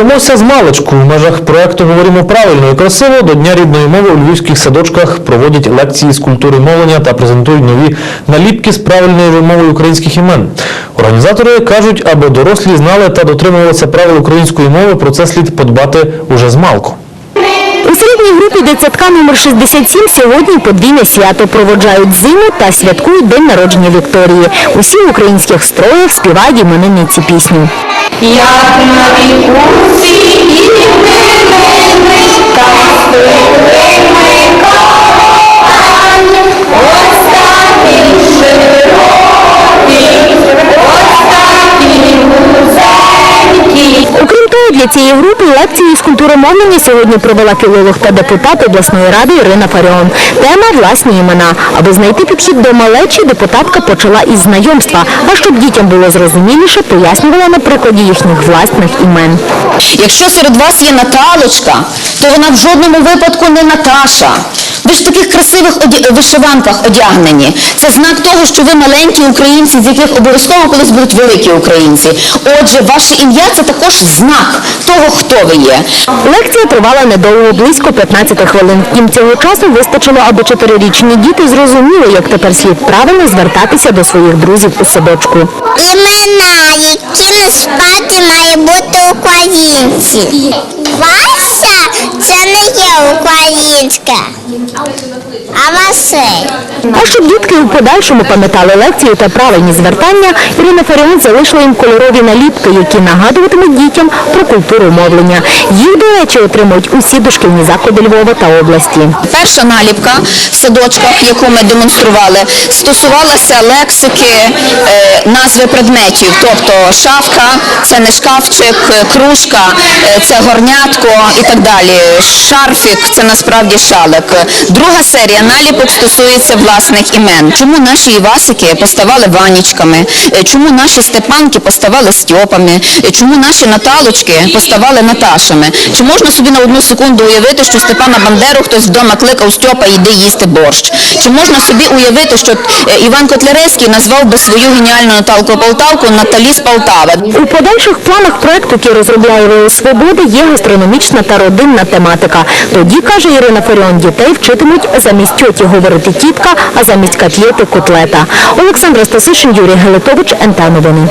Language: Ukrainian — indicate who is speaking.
Speaker 1: Вчимося з маличку. В межах проекту Говоримо правильно і красиво до Дня рідної мови у львівських садочках проводять лекції з культури мовлення та презентують нові наліпки з правильною вимовою українських імен. Організатори кажуть, аби дорослі знали та дотримувалися правил української мови, про це слід подбати уже з малку.
Speaker 2: У середній групі дитсадка номер 67 сьогодні подвійне свято проводжають зиму та святкують день народження Вікторії. Усі в українських строях співають іменинниці пісню.
Speaker 3: Як на вікусі і мене,
Speaker 2: Для цієї групи лекції з культури мовлення сьогодні провела філолог та депутат обласної ради Ірина Фаріон. Тема власні імена. Аби знайти підхід до малечі, депутатка почала із знайомства. А щоб дітям було зрозуміліше, пояснювала на прикладі їхніх власних імен.
Speaker 4: Якщо серед вас є Наталочка, то вона в жодному випадку не Наташа. Ви ж в таких красивих оді- вишиванках одягнені. Це знак того, що ви маленькі українці, з яких обов'язково колись будуть великі українці. Отже, ваше ім'я це також знак того, хто ви є.
Speaker 2: Лекція тривала недовго, близько 15 хвилин. Втім, цього часу вистачило, аби чотирирічні діти зрозуміли, як тепер слід правильно звертатися до своїх друзів у садочку.
Speaker 5: Імена, які насправді має бути українці. Це не є українська, а Василь.
Speaker 2: А щоб дітки у подальшому пам'ятали лекцію та правильні звертання, Ірина Фаріон залишила їм кольорові наліпки, які нагадуватимуть дітям про культуру мовлення. Їх, до речі, отримують усі дошкільні заклади Львова та області.
Speaker 4: Перша наліпка в садочках, яку ми демонстрували, стосувалася лексики е, назви предметів. Тобто шафка це не шкафчик, кружка це горнятко і так далі. Шарфік це насправді шалик. Друга серія наліпок стосується власних імен. Чому наші Івасики поставали Ванічками? Е, Чому наші Степанки поставали Стьопами? Е, Чому наші Наталочки поставали Наташами? Чи можна собі на одну секунду уявити, що Степана Бандеру хтось вдома кликав Стьопа йди їсти борщ? Чи можна собі уявити, що е, Іван Котляревський назвав би свою геніальну Наталку Полтавку Наталі з Полтави?
Speaker 2: У подальших планах проекту, який розробляє ВО «Свобода», є гастрономічна та родинна тематика. Тоді, каже Ірина Фаріон, дітей вчитимуть замість тьоті говорити тітка, а замість котлети – котлета. Олександра Стасишин, Юрій Гелетович, НТ Новини.